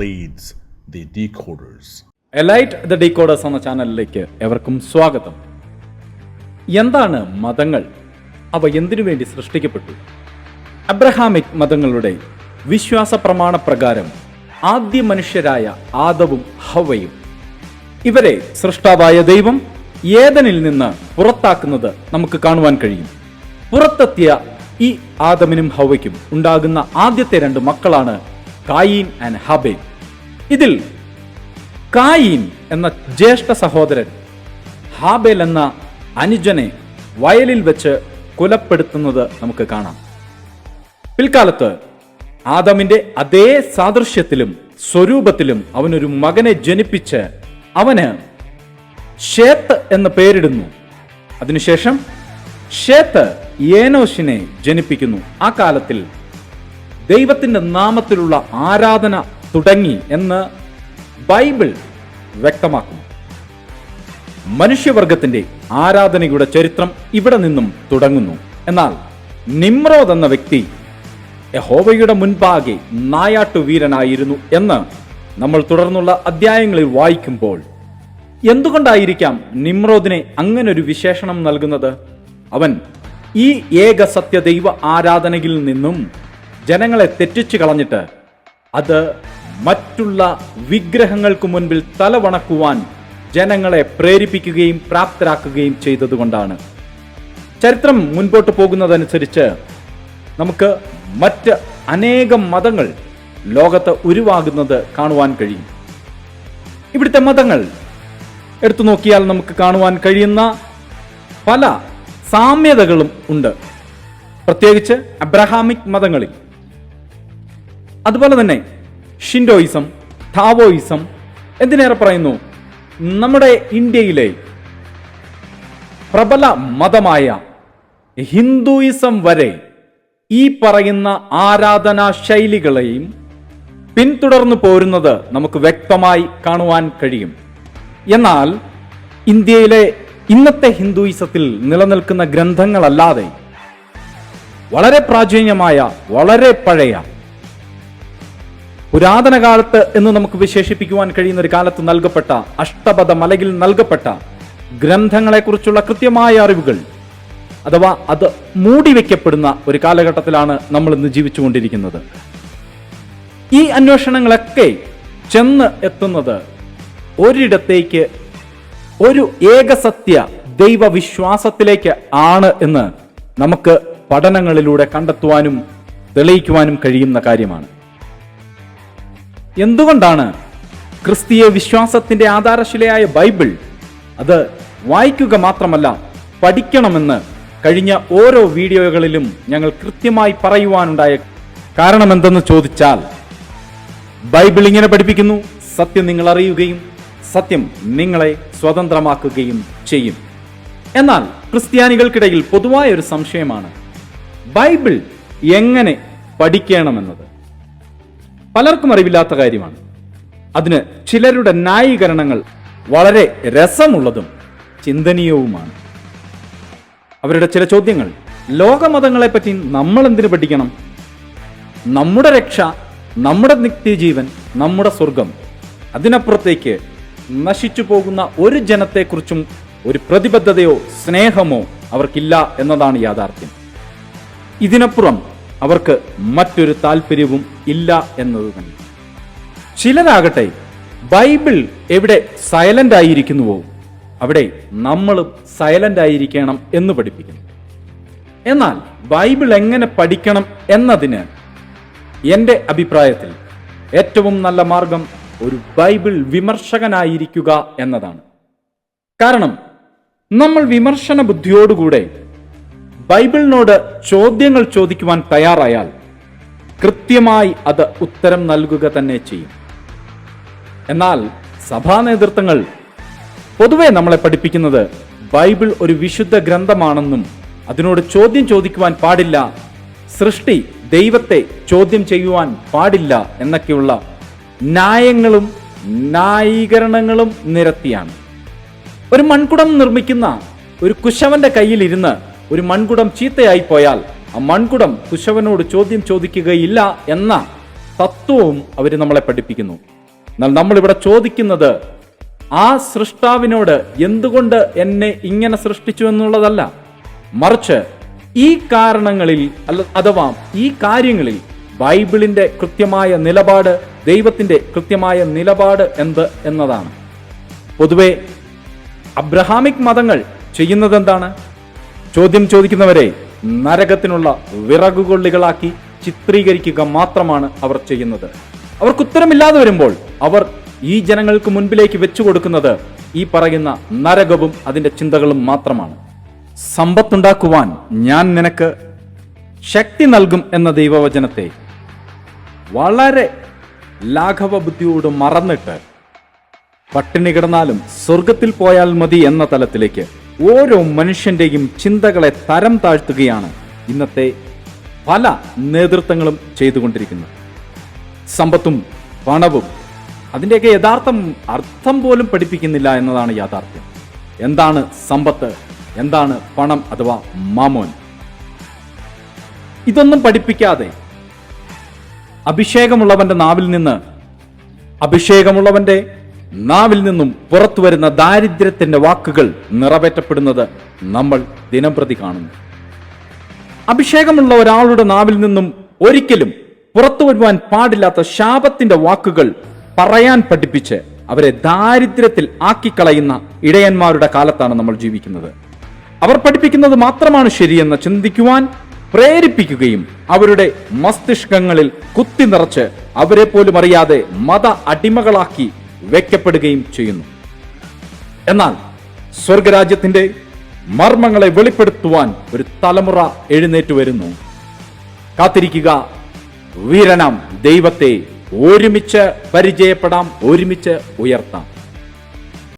leads the decoders. Elite the decoders എന്ന ചാനലിലേക്ക് എവർക്കും സ്വാഗതം. എന്താണ് മതങ്ങൾ? അവ എന്തിനു വേണ്ടി സൃഷ്ടിക്കപ്പെട്ടു? അബ്രഹാമിക് മതങ്ങളുടെ വിശ്വാസ പ്രമാണ പ്രകാരം ആദ്യ മനുഷ്യരായ ആദവും ഹവയും ഇവരെ സൃഷ്ടാവായ ദൈവം ഏതനിൽ നിന്ന് പുറത്താക്കുന്നത് നമുക്ക് കാണുവാൻ കഴിയും. പുറത്തെത്തിയ ഈ ആദമിനും ഹവയ്ക്കും ഉണ്ടാകുന്ന ആദ്യത്തെ രണ്ട് മക്കളാണ് കായീൻ ആൻഡ് ഹബേൽ ഇതിൽ കായീൻ എന്ന ജ്യേഷ്ഠ സഹോദരൻ ഹാബേൽ എന്ന അനുജനെ വയലിൽ വെച്ച് കൊലപ്പെടുത്തുന്നത് നമുക്ക് കാണാം. പിൽക്കാലത്ത് ആദമിന്റെ അതേ സാദൃശ്യത്തിലും സ്വരൂപത്തിലും അവനൊരു മകനെ ജനിപ്പിച്ച് അവന് ഷേത്ത് എന്ന് പേരിടുന്നു. അതിനുശേഷം ഷേത്ത് ഏനോഷിനെ ജനിപ്പിക്കുന്നു. ആ കാലത്തിൽ ദൈവത്തിന്റെ നാമത്തിലുള്ള ആരാധന തുടങ്ങി എന്ന് ബൈബിൾ വ്യക്തമാക്കുന്നു. മനുഷ്യവർഗത്തിന്റെ ആരാധനയുടെ ചരിത്രം ഇവിടെ നിന്നും തുടങ്ങുന്നു. എന്നാൽ നിമ്രോദ് എന്ന വ്യക്തി യഹോവയുടെ മുൻപാകെ നായാട്ടുവീരനായിരുന്നു എന്ന് നമ്മൾ തുടർന്നുള്ള അധ്യായങ്ങളിൽ വായിക്കുമ്പോൾ എന്തുകൊണ്ടായിരിക്കാം നിമ്രോദിനെ ഒരു വിശേഷണം നൽകുന്നത്? അവൻ ഈ ഏക സത്യദൈവ ആരാധനയിൽ നിന്നും ജനങ്ങളെ തെറ്റിച്ചു കളഞ്ഞിട്ട് അത് മറ്റുള്ള വിഗ്രഹങ്ങൾക്ക് മുൻപിൽ തലവണക്കുവാൻ ജനങ്ങളെ പ്രേരിപ്പിക്കുകയും പ്രാപ്തരാക്കുകയും ചെയ്തതുകൊണ്ടാണ്. ചരിത്രം മുൻപോട്ട് പോകുന്നതനുസരിച്ച് നമുക്ക് മറ്റ് അനേകം മതങ്ങൾ ലോകത്ത് ഉരുവാകുന്നത് കാണുവാൻ കഴിയും. ഇവിടുത്തെ മതങ്ങൾ എടുത്തു നോക്കിയാൽ നമുക്ക് കാണുവാൻ കഴിയുന്ന പല സാമ്യതകളും ഉണ്ട്. പ്രത്യേകിച്ച് അബ്രഹാമിക് മതങ്ങളിൽ. അതുപോലെ തന്നെ ഷിൻഡോയിസം ടാവോയിസം എന്തിനേറെ പറയുന്നു? നമ്മുടെ ഇന്ത്യയിലെ പ്രബല മതമായ ഹിന്ദുയിസം വരെ ഈ പറയുന്ന ആരാധനാ ശൈലികളെയും പിന്തുടർന്നു പോരുന്നത് നമുക്ക് വ്യക്തമായി കാണുവാൻ കഴിയും. എന്നാൽ ഇന്ത്യയിലെ ഇന്നത്തെ ഹിന്ദുയിസത്തിൽ നിലനിൽക്കുന്ന ഗ്രന്ഥങ്ങളല്ലാതെ വളരെ പ്രാചീനമായ വളരെ പഴയ പുരാതന കാലത്ത് എന്ന് നമുക്ക് വിശേഷിപ്പിക്കുവാൻ കഴിയുന്ന ഒരു കാലത്ത് നൽകപ്പെട്ട അഷ്ടപദ മലയിൽ നൽകപ്പെട്ട ഗ്രന്ഥങ്ങളെക്കുറിച്ചുള്ള കൃത്യമായ അറിവുകൾ അഥവാ അത് മൂടി മൂടിവെക്കപ്പെടുന്ന ഒരു കാലഘട്ടത്തിലാണ് നമ്മൾ ഇന്ന് ജീവിച്ചുകൊണ്ടിരിക്കുന്നത്. ഈ അന്വേഷണങ്ങളൊക്കെ ചെന്ന് എത്തുന്നത് ഒരിടത്തേക്ക് ഒരു ഏകസത്യ ദൈവവിശ്വാസത്തിലേക്ക് ആണ് എന്ന് നമുക്ക് പഠനങ്ങളിലൂടെ കണ്ടെത്തുവാനും തെളിയിക്കുവാനും കഴിയുന്ന കാര്യമാണ്. എന്തുകൊണ്ടാണ് ക്രിസ്തീയ വിശ്വാസത്തിന്റെ ആധാരശിലയായ ബൈബിൾ അത് വായിക്കുക മാത്രമല്ല പഠിക്കണമെന്ന് കഴിഞ്ഞ ഓരോ വീഡിയോകളിലും ഞങ്ങൾ കൃത്യമായി പറയുവാനുണ്ടായ കാരണമെന്തെന്ന് ചോദിച്ചാൽ ബൈബിൾ ഇങ്ങനെ പഠിപ്പിക്കുന്നു സത്യം നിങ്ങൾ അറിയുകയും സത്യം നിങ്ങളെ സ്വതന്ത്രമാക്കുകയും ചെയ്യും. എന്നാൽ ക്രിസ്ത്യാനികൾക്കിടയിൽ പൊതുവായ ഒരു സംശയമാണ് ബൈബിൾ എങ്ങനെ പഠിക്കണമെന്നത്? പലർക്കും അറിവില്ലാത്ത കാര്യമാണ്. അതിന് ചിലരുടെ ന്യായീകരണങ്ങൾ വളരെ രസമുള്ളതും ചിന്തനീയവുമാണ്. അവരുടെ ചില ചോദ്യങ്ങൾ ലോകമതങ്ങളെപ്പറ്റി നമ്മൾ എന്തിനു പഠിക്കണം? നമ്മുടെ രക്ഷ നമ്മുടെ നിത്യജീവൻ നമ്മുടെ സ്വർഗം അതിനപ്പുറത്തേക്ക് നശിച്ചു പോകുന്ന ഒരു ജനത്തെക്കുറിച്ചും ഒരു പ്രതിബദ്ധതയോ സ്നേഹമോ അവർക്കില്ല എന്നതാണ് യാഥാർത്ഥ്യം. ഇതിനപ്പുറം അവർക്ക് മറ്റൊരു താല്പര്യവും ഇല്ല എന്നത് തന്നെ. ചിലരാകട്ടെ ബൈബിൾ എവിടെ സൈലന്റ് ആയിരിക്കുന്നുവോ അവിടെ നമ്മളും സൈലന്റ് ആയിരിക്കണം എന്ന് പഠിപ്പിക്കുന്നു. എന്നാൽ ബൈബിൾ എങ്ങനെ പഠിക്കണം എന്നതിന് എന്റെ അഭിപ്രായത്തിൽ ഏറ്റവും നല്ല മാർഗം ഒരു ബൈബിൾ വിമർശകനായിരിക്കുക എന്നതാണ്. കാരണം നമ്മൾ വിമർശന ബുദ്ധിയോടുകൂടെ ബൈബിളിനോട് ചോദ്യങ്ങൾ ചോദിക്കുവാൻ തയ്യാറായാൽ കൃത്യമായി അത് ഉത്തരം നൽകുക തന്നെ ചെയ്യും. എന്നാൽ സഭാ നേതൃത്വങ്ങൾ പൊതുവെ നമ്മളെ പഠിപ്പിക്കുന്നത് ബൈബിൾ ഒരു വിശുദ്ധ ഗ്രന്ഥമാണെന്നും അതിനോട് ചോദ്യം ചോദിക്കുവാൻ പാടില്ല സൃഷ്ടി ദൈവത്തെ ചോദ്യം ചെയ്യുവാൻ പാടില്ല എന്നൊക്കെയുള്ള ന്യായങ്ങളും ന്യായീകരണങ്ങളും നിരത്തിയാണ്. ഒരു മൺകുടം നിർമ്മിക്കുന്ന ഒരു കുശവന്റെ കയ്യിലിരുന്ന് ഒരു മൺകുടം ചീത്തയായി പോയാൽ ആ മൺകുടം കുശവനോട് ചോദ്യം ചോദിക്കുകയില്ല എന്ന തത്വവും അവർ നമ്മളെ പഠിപ്പിക്കുന്നു. എന്നാൽ നമ്മളിവിടെ ചോദിക്കുന്നത് ആ സൃഷ്ടാവിനോട് എന്തുകൊണ്ട് എന്നെ ഇങ്ങനെ സൃഷ്ടിച്ചു എന്നുള്ളതല്ല. മറിച്ച് ഈ കാരണങ്ങളിൽ അല്ല അഥവാ ഈ കാര്യങ്ങളിൽ ബൈബിളിന്റെ കൃത്യമായ നിലപാട് ദൈവത്തിന്റെ കൃത്യമായ നിലപാട് എന്ത് എന്നതാണ്. പൊതുവെ അബ്രഹാമിക് മതങ്ങൾ ചെയ്യുന്നത് എന്താണ് ചോദ്യം ചോദിക്കുന്നവരെ നരകത്തിനുള്ള വിറകുകൊള്ളികളാക്കി ചിത്രീകരിക്കുക മാത്രമാണ് അവർ ചെയ്യുന്നത്. അവർക്ക് ഉത്തരമില്ലാതെ വരുമ്പോൾ അവർ ഈ ജനങ്ങൾക്ക് മുൻപിലേക്ക് വെച്ചു കൊടുക്കുന്നത് ഈ പറയുന്ന നരകവും അതിന്റെ ചിന്തകളും മാത്രമാണ്. സമ്പത്തുണ്ടാക്കുവാൻ ഞാൻ നിനക്ക് ശക്തി നൽകും എന്ന ദൈവവചനത്തെ വളരെ ലാഘവ ബുദ്ധിയോട് മറന്നിട്ട് പട്ടിണി കിടന്നാലും സ്വർഗത്തിൽ പോയാൽ മതി എന്ന തലത്തിലേക്ക് ഓരോ മനുഷ്യന്റെയും ചിന്തകളെ തരം താഴ്ത്തുകയാണ് ഇന്നത്തെ പല നേതൃത്വങ്ങളും ചെയ്തുകൊണ്ടിരിക്കുന്നത്. സമ്പത്തും പണവും. അതിന്റെയൊക്കെ യഥാർത്ഥം അർത്ഥം പോലും പഠിപ്പിക്കുന്നില്ല എന്നതാണ് യാഥാർത്ഥ്യം. എന്താണ് സമ്പത്ത്? എന്താണ് പണം അഥവാ മാമോൻ? ഇതൊന്നും പഠിപ്പിക്കാതെ അഭിഷേകമുള്ളവന്റെ നാവിൽ നിന്ന് അഭിഷേകമുള്ളവന്റെ നാവിൽ നിന്നും പുറത്തു വരുന്ന ദാരിദ്ര്യത്തിന്റെ വാക്കുകൾ നിറവേറ്റപ്പെടുന്നത് നമ്മൾ ദിനംപ്രതി കാണുന്നു. അഭിഷേകമുള്ള ഒരാളുടെ നാവിൽ നിന്നും ഒരിക്കലും പുറത്തു വരുവാൻ പാടില്ലാത്ത ശാപത്തിന്റെ വാക്കുകൾ പറയാൻ പഠിപ്പിച്ച് അവരെ ദാരിദ്ര്യത്തിൽ ആക്കിക്കളയുന്ന ഇടയന്മാരുടെ കാലത്താണ് നമ്മൾ ജീവിക്കുന്നത്. അവർ പഠിപ്പിക്കുന്നത് മാത്രമാണ് ശരിയെന്ന് ചിന്തിക്കുവാൻ പ്രേരിപ്പിക്കുകയും അവരുടെ മസ്തിഷ്കങ്ങളിൽ കുത്തി നിറച്ച് അവരെ പോലും അറിയാതെ മത അടിമകളാക്കി വെക്കപ്പെടുകയും ചെയ്യുന്നു. എന്നാൽ സ്വർഗരാജ്യത്തിന്റെ മർമ്മങ്ങളെ വെളിപ്പെടുത്തുവാൻ ഒരു തലമുറ എഴുന്നേറ്റ് വരുന്നു. കാത്തിരിക്കുക വീരണം ദൈവത്തെ ഒരുമിച്ച് പരിചയപ്പെടാം ഒരുമിച്ച് ഉയർത്താം.